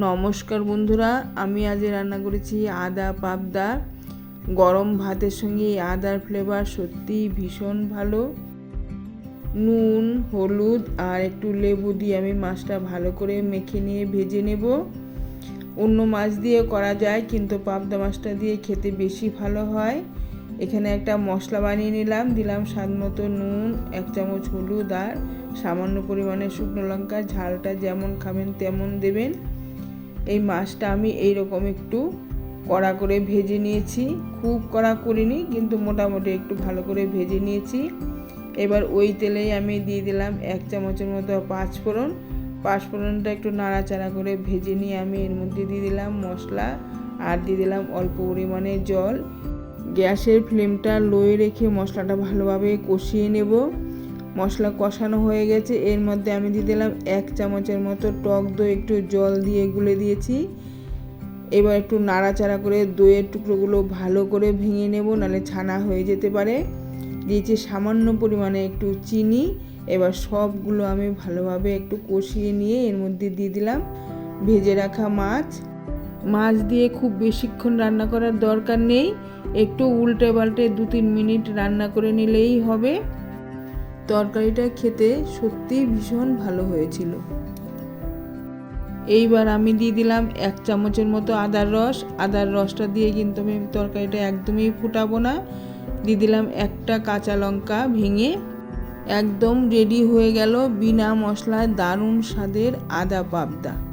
নমস্কার বন্ধুরা, আমি আজ রান্না করেছি আদা পাবদা। গরম ভাতের সঙ্গে আদার ফ্লেভার সত্যিই ভীষণ ভালো। নুন, হলুদ আর একটু লেবু দিয়ে আমি মাছটা ভালো করে মেখে নিয়ে ভেজে নেব। অন্য মাছ দিয়ে করা যায়, কিন্তু পাবদা মাছটা দিয়ে খেতে বেশি ভালো হয়। এখানে একটা মশলা বানিয়ে নিলাম, দিলাম স্বাদ মতো নুন, এক চামচ হলুদ আর সামান্য পরিমাণে শুকনো লঙ্কা, ঝালটা যেমন খাবেন তেমন দেবেন। এই মাছটা আমি এই রকম একটু কড়া করে ভেজে নিয়েছি। খুব কড়া করিনি, কিন্তু মোটামুটি একটু ভালো করে ভেজে নিয়েছি। এবার ওই তেলেই আমি দিয়ে দিলাম এক চামচের মতো পাঁচফোড়ন। পাঁচফোড়নটা একটু নাড়াচাড়া করে ভেজে নিয়ে আমি এর মধ্যে দিয়ে দিলাম মশলা আর দিয়ে দিলাম অল্প পরিমাণে জল। গ্যাসের ফ্লেমটা লোয়ে রেখে মশলাটা ভালোভাবে কষিয়ে নেব। মশলা কষানো হয়ে গেছে। এর মধ্যে আমি দিয়ে দিলাম এক চামচের মতো টক দই, একটু জল দিয়ে গুলে দিয়েছি। এবার একটু নাড়াচাড়া করে দইয়ের টুকরোগুলো ভালো করে ভেঙে নেব, নাহলে ছানা হয়ে যেতে পারে। দিয়েছি সামান্য পরিমাণে একটু চিনি। এবার সবগুলো আমি ভালোভাবে একটু কষিয়ে নিয়ে এর মধ্যে দিয়ে দিলাম ভেজে রাখা মাছ। মাছ দিয়ে খুব বেশিক্ষণ রান্না করার দরকার নেই। একটু উল্টে পাল্টে দু তিন মিনিট রান্না করে নিলেই হবে। তরকারিটা খেতে সত্যিই ভীষণ ভালো হয়েছিল। এইবার আমি দিয়ে দিলাম এক চামচের মতো আদার রস। আদার রসটা দিয়ে কিন্তু আমি তরকারিটা একদমই ফুটাবো না। দিয়ে দিলাম একটা কাঁচা লঙ্কা ভেঙে একদম রেডি হয়ে গেল বিনা মশলায় দারুণ স্বাদের আদা পাবদা।